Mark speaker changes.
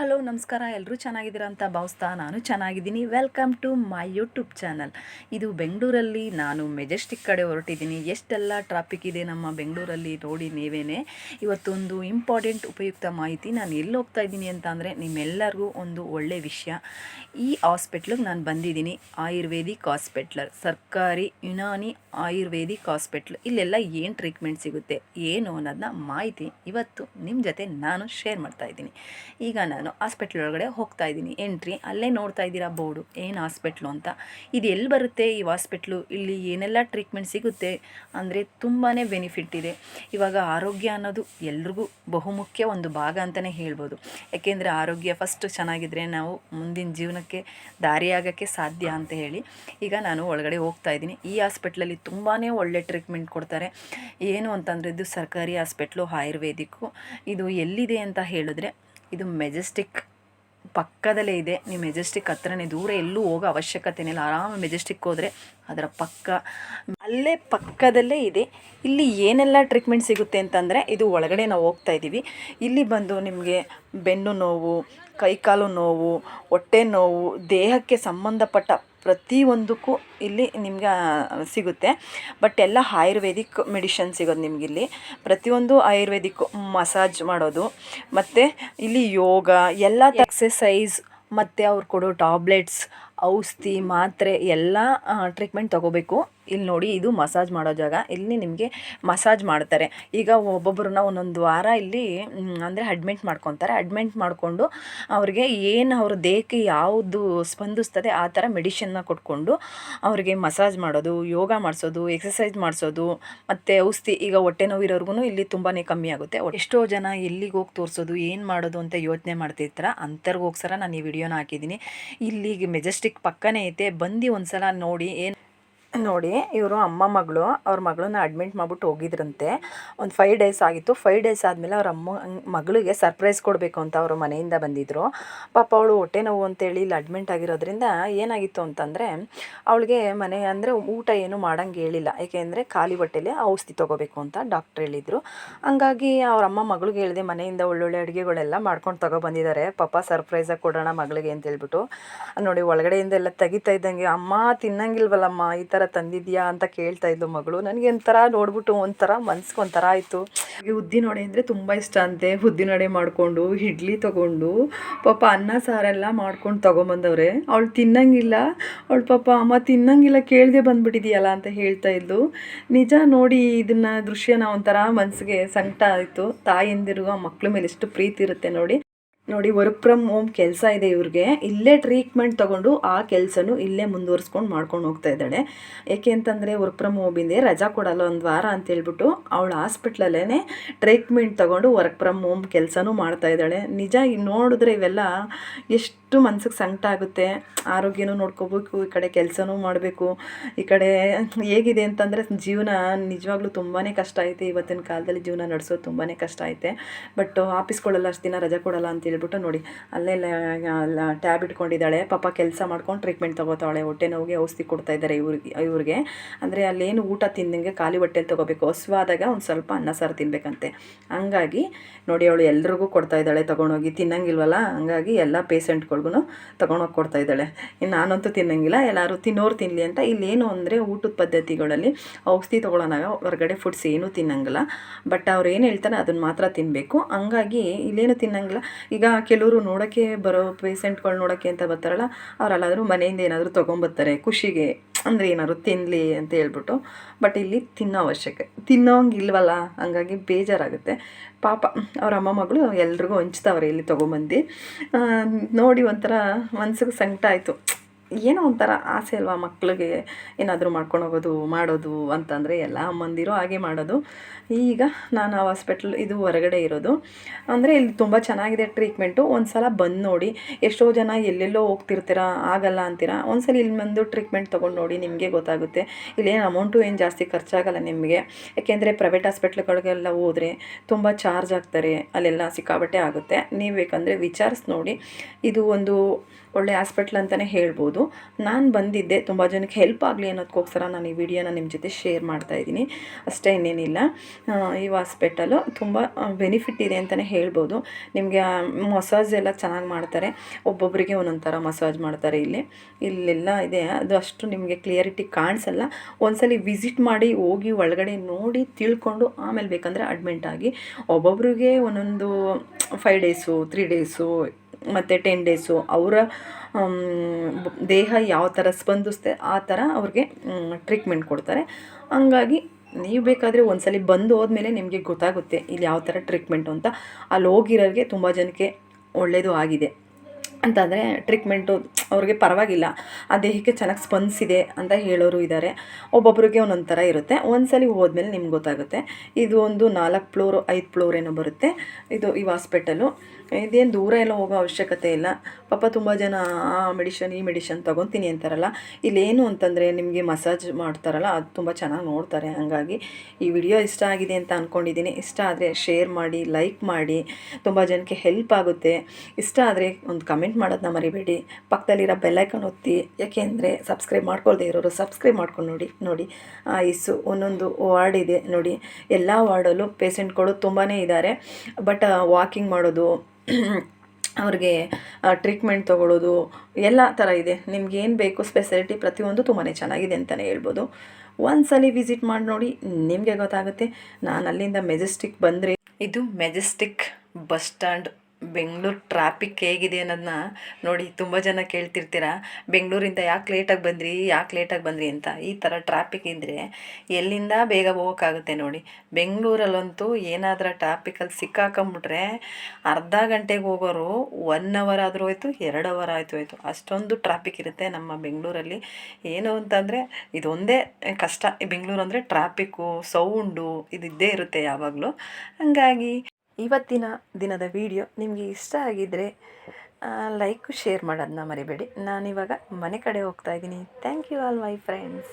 Speaker 1: Hello, ನಮಸ್ಕಾರ. ಎಲ್ಲರೂ ಚೆನ್ನಾಗಿದ್ದೀರಾ ಅಂತ ಭಾವಿಸ್ತಾ ನಾನು ಚೆನ್ನಾಗಿದ್ದೀನಿ. Welcome to my YouTube channel ಇದು ಬೆಂಗಳೂರಲ್ಲಿ ನಾನು ಮೆಜೆಸ್ಟಿಕ್ ಕಡೆ ಹೊರಟಿದ್ದೀನಿ. ಎಷ್ಟೆಲ್ಲ ಟ್ರಾಫಿಕ್ ಇದೆ ನಮ್ಮ ಬೆಂಗಳೂರಲ್ಲಿ ನೋಡಿ ನೀವೇನೆ. ಇವತ್ತೊಂದು ಇಂಪಾರ್ಟೆಂಟ್ ಉಪಯುಕ್ತ ಮಾಹಿತಿ. ನಾನು ಎಲ್ಲಿ ಹೋಗ್ತಾ ಇದ್ದೀನಿ ಅಂತ ಅಂದರೆ ನಿಮ್ಮೆಲ್ಲರಿಗೂ ಒಂದು ಒಳ್ಳೆ ವಿಷಯ. ಈ ಹಾಸ್ಪಿಟ್ಲಿಗೆ ನಾನು ಬಂದಿದ್ದೀನಿ. ಆಯುರ್ವೇದಿಕ್ ಹಾಸ್ಪಿಟ್ಲರ್ ಸರ್ಕಾರಿ, ಯುನಾನಿ ಆಯುರ್ವೇದಿಕ್ ಹಾಸ್ಪಿಟ್ಲ್ ಇಲ್ಲೆಲ್ಲ ಏನು ಟ್ರೀಟ್ಮೆಂಟ್ ಸಿಗುತ್ತೆ, ಏನು ಅನ್ನೋದನ್ನ ಮಾಹಿತಿ ಇವತ್ತು ನಿಮ್ಮ ಜೊತೆ ನಾನು ಶೇರ್ ಮಾಡ್ತಾ ಇದ್ದೀನಿ. ಈಗ ನಾನು ಹಾಸ್ಪಿಟ್ಲ್ ಒಳಗಡೆ ಹೋಗ್ತಾ ಇದ್ದೀನಿ. ಎಂಟ್ರಿ ಅಲ್ಲೇ ನೋಡ್ತಾ ಇದ್ದೀರಾ ಬೋರ್ಡು. ಏನು ಹಾಸ್ಪಿಟ್ಲು ಅಂತ. ಇದು ಎಲ್ಲಿ ಬರುತ್ತೆ? ಈ ಹಾಸ್ಪಿಟ್ಲು ಇಲ್ಲಿ ಏನೆಲ್ಲ ಟ್ರೀಟ್ಮೆಂಟ್ ಸಿಗುತ್ತೆ ಅಂದರೆ ತುಂಬಾ ಬೆನಿಫಿಟ್ ಇದೆ. ಇವಾಗ ಆರೋಗ್ಯ ಅನ್ನೋದು ಎಲ್ರಿಗೂ ಬಹುಮುಖ್ಯ ಒಂದು ಭಾಗ ಅಂತಲೇ ಹೇಳ್ಬೋದು. ಯಾಕೆಂದರೆ ಆರೋಗ್ಯ ಫಸ್ಟ್ ಚೆನ್ನಾಗಿದ್ದರೆ ನಾವು ಮುಂದಿನ ಜೀವನಕ್ಕೆ ದಾರಿಯಾಗೋಕ್ಕೆ ಸಾಧ್ಯ ಅಂತ ಹೇಳಿ ಈಗ ನಾನು ಒಳಗಡೆ ಹೋಗ್ತಾ ಇದ್ದೀನಿ. ಈ ಹಾಸ್ಪಿಟ್ಲಲ್ಲಿ ತುಂಬಾ ಒಳ್ಳೆ ಟ್ರೀಟ್ಮೆಂಟ್ ಕೊಡ್ತಾರೆ. ಏನು ಅಂತಂದರೆ ಇದು ಸರ್ಕಾರಿ ಹಾಸ್ಪಿಟ್ಲು ಆಯುರ್ವೇದಿಕ್ಕು. ಇದು ಎಲ್ಲಿದೆ ಅಂತ ಹೇಳಿದ್ರೆ ಇದು ಮೆಜೆಸ್ಟಿಕ್ ಪಕ್ಕದಲ್ಲೇ ಇದೆ. ನೀವು ಮೆಜೆಸ್ಟಿಕ್ ಹತ್ರನೇ ದೂರ ಎಲ್ಲೂ ಹೋಗೋ ಅವಶ್ಯಕತೆನೇ ಇಲ್ಲ. ಆರಾಮ ಮೆಜೆಸ್ಟಿಕ್ ಹೋದರೆ ಅದರ ಪಕ್ಕ ಅಲ್ಲೇ ಪಕ್ಕದಲ್ಲೇ ಇದೆ. ಇಲ್ಲಿ ಏನೆಲ್ಲ ಟ್ರೀಟ್ಮೆಂಟ್ ಸಿಗುತ್ತೆ ಅಂತಂದರೆ ಇದು ಒಳಗಡೆ ನಾವು ಹೋಗ್ತಾ ಇದ್ದೀವಿ. ಇಲ್ಲಿ ಬಂದು ನಿಮಗೆ ಬೆನ್ನು ನೋವು, ಕೈಕಾಲು ನೋವು, ಹೊಟ್ಟೆ ನೋವು, ದೇಹಕ್ಕೆ ಸಂಬಂಧಪಟ್ಟ ಪ್ರತಿಯೊಂದಕ್ಕೂ ಇಲ್ಲಿ ನಿಮ್ಗೆ ಸಿಗುತ್ತೆ. ಬಟ್ ಎಲ್ಲ ಆಯುರ್ವೇದಿಕ್ ಮೆಡಿಷನ್ ಸಿಗೋದು ನಿಮಗಿಲ್ಲಿ. ಪ್ರತಿಯೊಂದು ಆಯುರ್ವೇದಿಕ್ ಮಸಾಜ್ ಮಾಡೋದು. ಮತ್ತು ಇಲ್ಲಿ ಯೋಗ ಎಲ್ಲ ಎಕ್ಸಸೈಸ್ ಮತ್ತು ಅವ್ರು ಕೊಡೋ ಟಾಬ್ಲೆಟ್ಸ್ ಔಷಧಿ, ಮಾತ್ರೆ ಎಲ್ಲ ಟ್ರೀಟ್ಮೆಂಟ್ ತೊಗೋಬೇಕು. ಇಲ್ಲಿ ನೋಡಿ ಇದು ಮಸಾಜ್ ಮಾಡೋ ಜಾಗ. ಇಲ್ಲಿ ನಿಮಗೆ ಮಸಾಜ್ ಮಾಡ್ತಾರೆ. ಈಗ ಒಬ್ಬೊಬ್ಬರನ್ನ ಒಂದೊಂದು ವಾರ ಇಲ್ಲಿ ಅಂದರೆ ಅಡ್ಮಿಂಟ್ ಮಾಡ್ಕೊತಾರೆ. ಅಡ್ಮಿಂಟ್ ಮಾಡಿಕೊಂಡು ಅವ್ರಿಗೆ ಏನು ಅವ್ರ ದೇಹಕ್ಕೆ ಯಾವುದು ಸ್ಪಂದಿಸ್ತದೆ ಆ ಥರ ಮೆಡಿಷನ್ನ ಕೊಟ್ಕೊಂಡು ಅವ್ರಿಗೆ ಮಸಾಜ್ ಮಾಡೋದು, ಯೋಗ ಮಾಡಿಸೋದು ಎಕ್ಸಸೈಸ್ ಮಾಡಿಸೋದು, ಮತ್ತು ಔಷಧಿ, ಈಗ ಹೊಟ್ಟೆ ನೋವಿರೋರ್ಗು ಇಲ್ಲಿ ತುಂಬಾ ಕಮ್ಮಿ ಆಗುತ್ತೆ. ಎಷ್ಟೋ ಜನ ಎಲ್ಲಿಗೆ ಹೋಗಿ ತೋರಿಸೋದು, ಏನು ಮಾಡೋದು ಅಂತ ಯೋಚನೆ ಮಾಡ್ತಿರ್ತಾರ ಅಂಥವ್ರಿಗೋಸ್ಕರ ನಾನು ಈ ವಿಡಿಯೋನ ಹಾಕಿದ್ದೀನಿ. ಇಲ್ಲಿಗೆ ಮೆಜೆಸ್ಟಿಕ್ ಪಕ್ಕನೇ ಐತೆ ಬಂದು ಒಂದ್ಸಲ ನೋಡಿ ಏನು ನೋಡಿ, ಇವರು ಅಮ್ಮ ಮಗಳು, ಅವ್ರ ಮಗಳನ್ನ ಅಡ್ಮಿಟ್ ಮಾಡ್ಬಿಟ್ಟು ಹೋಗಿದ್ರಂತೆ. ಒಂದು ಫೈವ್ ಡೇಸ್ ಆಗಿತ್ತು. ಫೈವ್ ಡೇಸ್ ಆದಮೇಲೆ ಅವ್ರ ಅಮ್ಮ, ಮಗಳಿಗೆ ಸರ್ಪ್ರೈಸ್ ಕೊಡಬೇಕು ಅಂತ ಅವರು ಮನೆಯಿಂದ ಬಂದಿದ್ದರು ಪಾಪ ಅವಳು ಹೊಟ್ಟೆ ನೋವು ಅಂತೇಳಿ ಇಲ್ಲಿ ಅಡ್ಮಿಂಟ್ ಆಗಿರೋದ್ರಿಂದ ಏನಾಗಿತ್ತು ಅಂತಂದರೆ, ಅವಳಿಗೆ ಮನೆ ಅಂದರೆ ಊಟ ಏನು ಮಾಡೋಂಗೆ ಹೇಳಿಲ್ಲ. ಏಕೆಂದರೆ ಖಾಲಿ ಹೊಟ್ಟೆಲೆ ಔಷಧಿ ತೊಗೋಬೇಕು ಅಂತ ಡಾಕ್ಟ್ರ್ ಹೇಳಿದರು. ಹಂಗಾಗಿ ಅವ್ರ ಅಮ್ಮ ಮಗಳಿಗೆ ಹೇಳಿದೆ, ಮನೆಯಿಂದ ಒಳ್ಳೊಳ್ಳೆ ಅಡುಗೆಗಳೆಲ್ಲ ಮಾಡ್ಕೊಂಡು ತಗೊಬಂದಿದ್ದಾರೆ ಪಾಪ ಸರ್ಪ್ರೈಸಾಗಿ ಕೊಡೋಣ ಮಗಳಿಗೆ ಅಂತ ಹೇಳ್ಬಿಟ್ಟು ನೋಡಿ ಒಳಗಡೆಯಿಂದ ಎಲ್ಲ ತೆಗಿತಾ ಇದ್ದಂಗೆ, ಅಮ್ಮ, ತಿನ್ನಂಗಿಲ್ವಲ್ಲಮ್ಮ, ಈ ಥರ ತಂದಿದ್ಯಾ ಅಂತ ಕೇಳ್ತಾ ಇದ್ಲು ಮಗಳು. ನನಗೆ ಒಂಥರ ನೋಡ್ಬಿಟ್ಟು ಒಂಥರ ಮನ್ಸ್ಗೆ ಒಂಥರ ಆಯಿತು. ಉದ್ದಿನ ವಡೆ ಅಂದರೆ ತುಂಬ ಇಷ್ಟ ಅಂತೆ. ಉದ್ದಿನ ವಡೆ ಮಾಡಿಕೊಂಡು, ಇಡ್ಲಿ ತೊಗೊಂಡು, ಪಾಪ ಅನ್ನ ಸಾರೆಲ್ಲ ಮಾಡ್ಕೊಂಡು ತೊಗೊಂಬಂದವ್ರೆ. ಅವಳು ತಿನ್ನಂಗಿಲ್ಲ. ಅವಳು ಪಾಪ, ಅಮ್ಮ, ತಿನ್ನಂಗಿಲ್ಲ, ಕೇಳದೆ ಬಂದ್ಬಿಟ್ಟಿದೆಯಲ್ಲ ಅಂತ ಹೇಳ್ತಾ ಇದ್ಲು. ನಿಜ ನೋಡಿ ಇದನ್ನ ದೃಶ್ಯನ ಒಂಥರ ಮನಸ್ಸಿಗೆ ಸಂಕಟ ಆಯಿತು. ತಾಯಿಂದಿರುವ ಮಕ್ಕಳ ಮೇಲೆ ಎಷ್ಟು ಪ್ರೀತಿ ಇರುತ್ತೆ ನೋಡಿ. ನೋಡಿ ವರ್ಕ್ ಫ್ರಮ್ ಹೋಮ್ ಕೆಲಸ ಇದೆ ಇವ್ರಿಗೆ. ಇಲ್ಲೇ ಟ್ರೀಟ್ಮೆಂಟ್ ತೊಗೊಂಡು ಆ ಕೆಲಸನೂ ಇಲ್ಲೇ ಮುಂದುವರ್ಸ್ಕೊಂಡು ಮಾಡ್ಕೊಂಡು ಹೋಗ್ತಾ ಇದ್ದಾಳೆ. ಏಕೆ ಅಂತಂದರೆ ವರ್ಕ್ ಫ್ರಮ್ ಹೋಮಿಂದೆ ರಜಾ ಕೊಡಲ್ಲ, ಒಂದು ವಾರ ಅಂತ ಹೇಳ್ಬಿಟ್ಟು ಅವಳು ಹಾಸ್ಪಿಟ್ಲಲ್ಲೇ ಟ್ರೀಟ್ಮೆಂಟ್ ತೊಗೊಂಡು ವರ್ಕ್ ಫ್ರಮ್ ಹೋಮ್ ಕೆಲಸನೂ ಮಾಡ್ತಾ ಇದ್ದಾಳೆ. ನಿಜ ನೋಡಿದ್ರೆ ಇವೆಲ್ಲ ಎಷ್ಟು ಮನ್ಸಿಗೆ ಸಂಕಟ ಆಗುತ್ತೆ. ಆರೋಗ್ಯನೂ ನೋಡ್ಕೋಬೇಕು, ಈ ಕಡೆ ಕೆಲಸನೂ ಮಾಡಬೇಕು. ಈ ಕಡೆ ಹೇಗಿದೆ ಅಂತಂದರೆ, ಜೀವನ ನಿಜವಾಗ್ಲೂ ತುಂಬಾ ಕಷ್ಟ ಐತೆ. ಇವತ್ತಿನ ಕಾಲದಲ್ಲಿ ಜೀವನ ನಡೆಸೋದು ತುಂಬಾ ಕಷ್ಟ ಐತೆ. ಬಟ್, ಆಫೀಸ್ಗಳೆಲ್ಲ ಅಷ್ಟು ದಿನ ರಜೆ ಕೊಡಲ್ಲ ಅಂತ ಹೇಳ್ಬಿಟ್ಟು ನೋಡಿ, ಅಲ್ಲೇ ಟ್ಯಾಬ್ ಇಟ್ಕೊಂಡಿದ್ದಾಳೆ. ಪಾಪ ಕೆಲಸ ಮಾಡ್ಕೊಂಡು ಟ್ರೀಟ್ಮೆಂಟ್ ತೊಗೋತಾಳೆ ಹೊಟ್ಟೆ ನೋವಿಗೆ ಔಷಧಿ ಕೊಡ್ತಾ ಇದ್ದಾರೆ ಇವ್ರಿಗೆ ಇವ್ರಿಗೆ. ಅಂದರೆ ಅಲ್ಲೇನು ಊಟ ತಿಂದಂಗೆ ಖಾಲಿ ಹೊಟ್ಟೆಲಿ ತೊಗೋಬೇಕು. ಹಸುವಾದಾಗ ಒಂದು ಸ್ವಲ್ಪ ಅನ್ನ, ಸಾರು ತಿನ್ನಬೇಕಂತೆ ಹಂಗಾಗಿ ನೋಡಿ, ಅವಳು ಎಲ್ರಿಗೂ ಕೊಡ್ತಾ ಇದ್ದಾಳೆ ತೊಗೊಂಡೋಗಿ. ತಿನ್ನಂಗಿಲ್ವಲ್ಲ? ಹಂಗಾಗಿ ಎಲ್ಲ ಪೇಷಂಟ್ಗಳು ತೊಗೊಂಡೋಗಿ ಕೊಡ್ತಾ ಇದ್ದಾಳೆ. ಇನ್ನು ನಾನಂತೂ ತಿನ್ನಂಗಿಲ್ಲ. ಎಲ್ಲರೂ ತಿನ್ನೋರು ತಿನ್ನಲಿ ಅಂತ. ಇಲ್ಲೇನು ಅಂದರೆ ಊಟದ ಪದ್ಧತಿಗಳಲ್ಲಿ ಔಷಧಿ ತೊಗೊಳೋನಾಗ ಹೊರಗಡೆ ಫುಡ್ಸ್ ಏನೂ ತಿನ್ನಂಗಿಲ್ಲ. ಬಟ್ ಅವ್ರು ಏನು ಹೇಳ್ತಾರೆ ಅದನ್ನು ಮಾತ್ರ ತಿನ್ನಬೇಕು ಹಂಗಾಗಿ ಇಲ್ಲೇನು ತಿನ್ನಂಗಿಲ್ಲ. ಈಗ ಕೆಲವರು ನೋಡೋಕ್ಕೆ ಬರೋ ಪೇಸೆಂಟ್ಗಳು ನೋಡೋಕ್ಕೆ ಅಂತ ಬರ್ತಾರಲ್ಲ, ಅವರೆಲ್ಲಾದರೂ ಮನೆಯಿಂದ ಏನಾದರೂ ತೊಗೊಂಬರ್ತಾರೆ, ಖುಷಿಗೆ, ಅಂದರೆ ಏನಾದ್ರು ತಿನ್ನಲಿ ಅಂತ ಹೇಳ್ಬಿಟ್ಟು. ಬಟ್ ಇಲ್ಲಿ ತಿನ್ನೋ ಅವಶ್ಯಕ ತಿನ್ನೋಂಗಿಲ್ವಲ್ಲ ಹಂಗಾಗಿ ಬೇಜಾರಾಗುತ್ತೆ. ಪಾಪ ಅವ್ರ ಅಮ್ಮ ಮಗಳು ಎಲ್ರಿಗೂ ಹಂಚ್ತಾವ್ರೆ, ಇಲ್ಲಿ ತೊಗೊಂಬಂದು. ನೋಡಿ ಒಂಥರ ಮನ್ಸಿಗೆ ಸಂಕಟ ಆಯಿತು. ಏನೋ ಒಂಥರ ಆಸೆ ಅಲ್ವಾ ಮಕ್ಕಳಿಗೆ ಏನಾದರೂ ಮಾಡ್ಕೊಂಡು ಹೋಗೋದು ಮಾಡೋದು ಅಂತಂದರೆ ಎಲ್ಲ ಅಮ್ಮಂದಿರು ಹಾಗೆ ಮಾಡೋದು. ಈಗ ನಾನು ಆ ಹಾಸ್ಪಿಟ್ಲ್ ಇದು ಹೊರಗಡೆ ಇರೋದು. ಅಂದರೆ ಇಲ್ಲಿ ತುಂಬ ಚೆನ್ನಾಗಿದೆ ಟ್ರೀಟ್ಮೆಂಟು ಒಂದು ಸಲ ಬಂದು ನೋಡಿ, ಎಷ್ಟೋ ಜನ ಎಲ್ಲೆಲ್ಲೋ ಹೋಗ್ತಿರ್ತೀರ, ಆಗಲ್ಲ ಅಂತೀರಾ ಒಂದು ಸಲ ಇಲ್ಲಿ ಬಂದು ಟ್ರೀಟ್ಮೆಂಟ್ ತೊಗೊಂಡು ನೋಡಿ ನಿಮಗೆ ಗೊತ್ತಾಗುತ್ತೆ. ಇಲ್ಲೇನು ಅಮೌಂಟು ಏನು ಜಾಸ್ತಿ ಖರ್ಚಾಗಲ್ಲ ನಿಮಗೆ. ಯಾಕೆಂದರೆ ಪ್ರೈವೇಟ್ ಹಾಸ್ಪಿಟ್ಲ್ಗಳಿಗೆಲ್ಲ ಹೋದರೆ ತುಂಬ ಚಾರ್ಜ್ ಆಗ್ತಾರೆ, ಅಲ್ಲೆಲ್ಲ ಸಿಕ್ಕಾಬಟ್ಟೆ ಆಗುತ್ತೆ. ನೀವು ಬೇಕಂದರೆ ವಿಚಾರಿಸಿ ನೋಡಿ, ಇದು ಒಂದು ಒಳ್ಳೆ ಹಾಸ್ಪಿಟ್ಲ್ ಅಂತಲೇ ಹೇಳ್ಬೋದು. ನಾನು ಬಂದಿದ್ದೆ, ತುಂಬ ಜನಕ್ಕೆ ಹೆಲ್ಪ್ ಆಗಲಿ ಅನ್ನೋದಕ್ಕೋಸ್ಕರ ನಾನು ಈ ವಿಡಿಯೋನ ನಿಮ್ಮ ಜೊತೆ ಶೇರ್ ಮಾಡ್ತಾ ಇದ್ದೀನಿ. ಅಷ್ಟೇ ಇನ್ನೇನಿಲ್ಲ. ಈ ಹಾಸ್ಪಿಟಲು ತುಂಬ ಬೆನಿಫಿಟ್ ಇದೆ ಅಂತಲೇ ಹೇಳ್ಬೋದು. ನಿಮಗೆ ಮಸಾಜ್ ಎಲ್ಲ ಚೆನ್ನಾಗಿ ಮಾಡ್ತಾರೆ. ಒಬ್ಬೊಬ್ಬರಿಗೆ ಒಂದೊಂದು ಥರ ಮಸಾಜ್ ಮಾಡ್ತಾರೆ ಇಲ್ಲಿ. ಇಲ್ಲೆಲ್ಲ ಇದೆ. ಅದು ಅಷ್ಟು ನಿಮಗೆ ಕ್ಲಿಯರಿಟಿ ಕಾಣಿಸಲ್ಲ. ಒಂದ್ಸಲಿ ವಿಸಿಟ್ ಮಾಡಿ ಹೋಗಿ ಒಳಗಡೆ ನೋಡಿ ತಿಳ್ಕೊಂಡು ಆಮೇಲೆ ಬೇಕಂದರೆ ಅಡ್ಮಿಂಟ್ ಆಗಿ ಒಬ್ಬೊಬ್ರಿಗೆ ಒಂದೊಂದು ಫೈವ್ ಡೇಸು ತ್ರೀ ಡೇಸು ಮತ್ತು ಟೆನ್ ಡೇಸು ಅವರ ದೇಹ ಯಾವ ಥರ ಸ್ಪಂದಿಸುತ್ತೆ ಆ ಥರ ಅವ್ರಿಗೆ ಟ್ರೀಟ್ಮೆಂಟ್ ಕೊಡ್ತಾರೆ. ಹಂಗಾಗಿ ನೀವು ಬೇಕಾದರೆ ಒಂದ್ಸಲಿ ಬಂದು ಹೋದ್ಮೇಲೆ ನಿಮಗೆ ಗೊತ್ತಾಗುತ್ತೆ ಇಲ್ಲಿ ಯಾವ ಥರ ಟ್ರೀಟ್ಮೆಂಟು ಅಂತ. ಅಲ್ಲಿ ಹೋಗಿರೋರಿಗೆ ತುಂಬ ಜನಕ್ಕೆ ಒಳ್ಳೆಯದು ಆಗಿದೆ. ಅಂತಂದರೆ ಟ್ರೀಟ್ಮೆಂಟು ಅವ್ರಿಗೆ ಪರವಾಗಿಲ್ಲ. ಆ ದೇಹಕ್ಕೆ ಚೆನ್ನಾಗಿ ಸ್ಪಂದಿಸಿದೆ ಅಂತ ಹೇಳೋರು ಇದ್ದಾರೆ ಒಬ್ಬೊಬ್ಬರಿಗೆ ಒಂದೊಂದು ಥರ ಇರುತ್ತೆ. ಒಂದ್ಸಲಿ ಹೋದ್ಮೇಲೆ ನಿಮ್ಗೆ ಗೊತ್ತಾಗುತ್ತೆ. ಇದು ಒಂದು ನಾಲ್ಕು ಫ್ಲೋರು, ಐದು ಫ್ಲೋರ್ ಏನೋ ಬರುತ್ತೆ. ಇದು ಈ ಹಾಸ್ಪಿಟಲು ಇದೇನು ದೂರ ಎಲ್ಲ ಹೋಗೋ ಅವಶ್ಯಕತೆ ಇಲ್ಲ. ಪಾಪ ತುಂಬ ಜನ, ಆ ಮೆಡಿಷನ್ ಈ ಮೆಡಿಷನ್ ತೊಗೊತೀನಿ ಅಂತಾರಲ್ಲ. ಇಲ್ಲೇನು ಅಂತಂದರೆ ನಿಮಗೆ ಮಸಾಜ್ ಮಾಡ್ತಾರಲ್ಲ, ಅದು ತುಂಬ ಚೆನ್ನಾಗಿ ನೋಡ್ತಾರೆ. ಹಾಗಾಗಿ ಈ ವಿಡಿಯೋ ಇಷ್ಟ ಆಗಿದೆ ಅಂತ ಅಂದ್ಕೊಂಡಿದ್ದೀನಿ ಇಷ್ಟ ಆದರೆ ಶೇರ್ ಮಾಡಿ ಲೈಕ್ ಮಾಡಿ. ತುಂಬ ಜನಕ್ಕೆ ಹೆಲ್ಪ್ ಆಗುತ್ತೆ. ಇಷ್ಟ ಆದರೆ ಒಂದು ಕಮೆಂಟ್ ಮಾಡೋದನ್ನ ಮರಿಬೇಡಿ. ಪಕ್ಕದಲ್ಲಿರೋ ಬೆಲ್ಲೈಕನ್ ಒತ್ತಿ. ಯಾಕೆಂದರೆ ಸಬ್ಸ್ಕ್ರೈಬ್ ಮಾಡ್ಕೊಳ್ದೇ ಇರೋರು ಸಬ್ಸ್ಕ್ರೈಬ್ ಮಾಡ್ಕೊಂಡು ನೋಡಿ ನೋಡಿ. ಇಸ್ಸು ಒಂದೊಂದು ವಾರ್ಡ್ ಇದೆ ನೋಡಿ. ಎಲ್ಲ ವಾರ್ಡಲ್ಲೂ ಪೇಷೆಂಟ್ಗಳು ತುಂಬಾ ಇದ್ದಾರೆ ಬಟ್ ವಾಕಿಂಗ್ ಮಾಡೋದು, ಅವ್ರಿಗೆ ಟ್ರೀಟ್ಮೆಂಟ್ ತೊಗೊಳ್ಳೋದು ಎಲ್ಲ ಥರ ಇದೆ. ನಿಮ್ಗೆ ಏನು ಬೇಕು ಸ್ಪೆಷಾಲಿಟಿ ಪ್ರತಿಯೊಂದು ತುಂಬಾ ಚೆನ್ನಾಗಿದೆ ಅಂತಲೇ ಹೇಳ್ಬೋದು. ಒಂದ್ಸಲಿ ವಿಸಿಟ್ ಮಾಡಿ ನೋಡಿ, ನಿಮಗೆ ಗೊತ್ತಾಗುತ್ತೆ. ನಾನು ಅಲ್ಲಿಂದ ಮೆಜೆಸ್ಟಿಕ್ ಬಂದರೆ, ಇದು Majestic bus stand Bengaluru traffic ಹೇಗಿದೆ ಅನ್ನೋದನ್ನ ನೋಡಿ ತುಂಬ ಜನ ಕೇಳ್ತಿರ್ತೀರ? ಬೆಂಗಳೂರಿಂದ ಯಾಕೆ ಲೇಟಾಗಿ ಬಂದ್ರಿ, ಯಾಕೆ ಲೇಟಾಗಿ ಬಂದ್ರಿ ಅಂತ ಈ ಥರ ಟ್ರಾಫಿಕ್ ಇದ್ದರೆ ಎಲ್ಲಿಂದ ಬೇಗ ಹೋಗೋಕ್ಕಾಗುತ್ತೆ ನೋಡಿ. ಬೆಂಗಳೂರಲ್ಲಂತೂ ಏನಾದರೂ ಟ್ರಾಫಿಕಲ್ಲಿ ಸಿಕ್ಕಾಕೊಂಬಿಟ್ರೆ ಅರ್ಧ ಗಂಟೆಗೆ ಹೋಗೋರು ಒನ್ ಅವರ್ ಆದರೂ ಹೋಯ್ತು, ಎರಡು ಅವರ್ ಆಯಿತು ಹೋಯ್ತು. ಅಷ್ಟೊಂದು ಟ್ರಾಫಿಕ್ ಇರುತ್ತೆ ನಮ್ಮ ಬೆಂಗಳೂರಲ್ಲಿ. ಏನು ಅಂತಂದರೆ ಇದೊಂದೇ ಕಷ್ಟ. ಬೆಂಗಳೂರು ಅಂದರೆ ಟ್ರಾಫಿಕ್ಕು ಸೌಂಡು ಇದಿದ್ದೇ ಇರುತ್ತೆ ಯಾವಾಗಲೂ. ಹಾಗಾಗಿ ಇವತ್ತಿನ ದಿನದ ವಿಡಿಯೋ ನಿಮಗೆ ಇಷ್ಟ ಆಗಿದ್ದರೆ ಲೈಕು ಶೇರ್ ಮಾಡೋದನ್ನ ಮರಿಬೇಡಿ. ನಾನಿವಾಗ ಮನೆ ಕಡೆ ಹೋಗ್ತಾ ಇದ್ದೀನಿ. Thank you all my friends